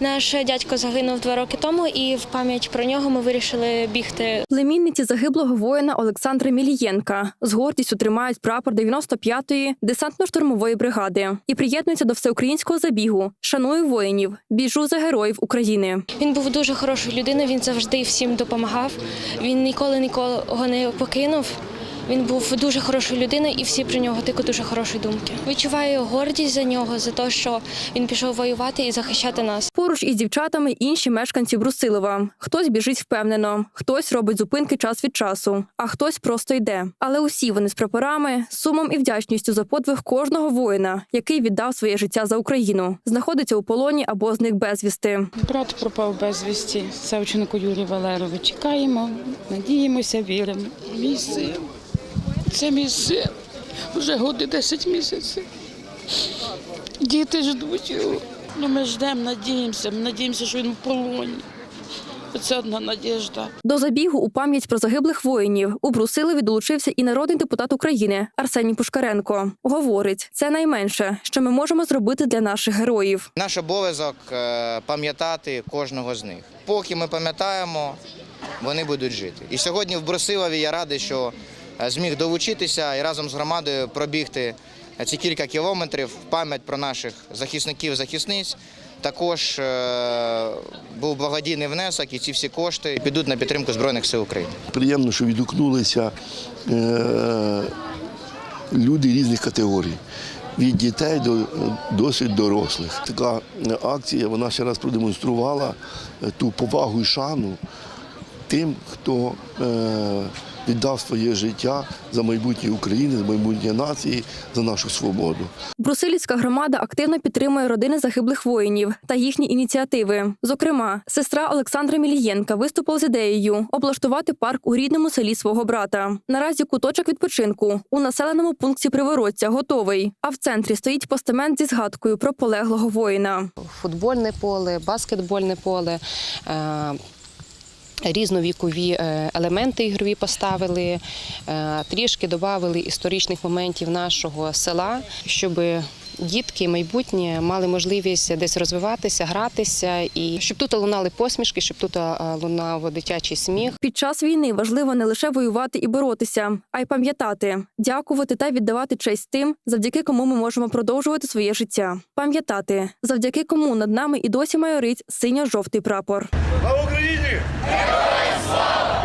Наш дядько загинув два роки тому, і в пам'ять про нього ми вирішили бігти. Племінниці загиблого воїна Олександра Мілієнка з гордістю тримають прапор 95-ї десантно-штурмової бригади і приєднуються до всеукраїнського забігу. Шаную воїнів, біжу за героїв України. Він був дуже хорошою людиною. Він завжди всім допомагав. Він ніколи нікого не покинув. Він був дуже хорошою людиною, і всі про нього тільки дуже хороші думки. Відчуваю гордість за нього, за те, що він пішов воювати і захищати нас. Поруч із дівчатами інші мешканці Брусилова. Хтось біжить впевнено, хтось робить зупинки час від часу, а хтось просто йде. Але усі вони з прапорами, сумом і вдячністю за подвиг кожного воїна, який віддав своє життя за Україну, знаходиться у полоні або зник безвісти. Брат пропав безвісті. Савченко Юрій Валерович. Чекаємо, надіємося, віримо. Мій син. Це мій син. Вже годи 10 місяців. Діти ждуть його. Ну, ми ждемо, надіємося. Ми надіємося, що він в полоні. Це одна надіжда. До забігу у пам'ять про загиблих воїнів у Брусилові долучився і народний депутат України Арсеній Пушкаренко. Говорить, це найменше, що ми можемо зробити для наших героїв. Наш обов'язок е, пам'ятати кожного з них. Поки ми пам'ятаємо, вони будуть жити. І сьогодні в Брусилові я радий, що зміг долучитися і разом з громадою пробігти ці кілька кілометрів в пам'ять про наших захисників захисниць. Також е, був благодійний внесок, і ці всі кошти підуть на підтримку Збройних сил України. Приємно, що відгукнулися е, люди різних категорій. Від дітей до досить дорослих. Така акція вона ще раз продемонструвала е, ту повагу і шану тим, хто е, віддав своє життя за майбутнє України, за майбутнє нації, за нашу свободу. Брусилівська громада активно підтримує родини загиблих воїнів та їхні ініціативи. Зокрема, сестра Олександра Мілієнка виступила з ідеєю облаштувати парк у рідному селі свого брата. Наразі куточок відпочинку у населеному пункті Привородця готовий. А в центрі стоїть постамент зі згадкою про полеглого воїна. футбольне поле, баскетбольне поле. Різновікові е, елементи ігрові поставили, е, трішки додали історичних моментів нашого села, щоб дітки майбутнє мали можливість десь розвиватися, гратися, і щоб тут лунали посмішки, щоб тут лунав дитячий сміх. Під час війни важливо не лише воювати і боротися, а й пам'ятати, дякувати та віддавати честь тим, завдяки кому ми можемо продовжувати своє життя. Пам'ятати, завдяки кому над нами і досі майорить синьо-жовтий прапор. Слава Україні! Героям слава!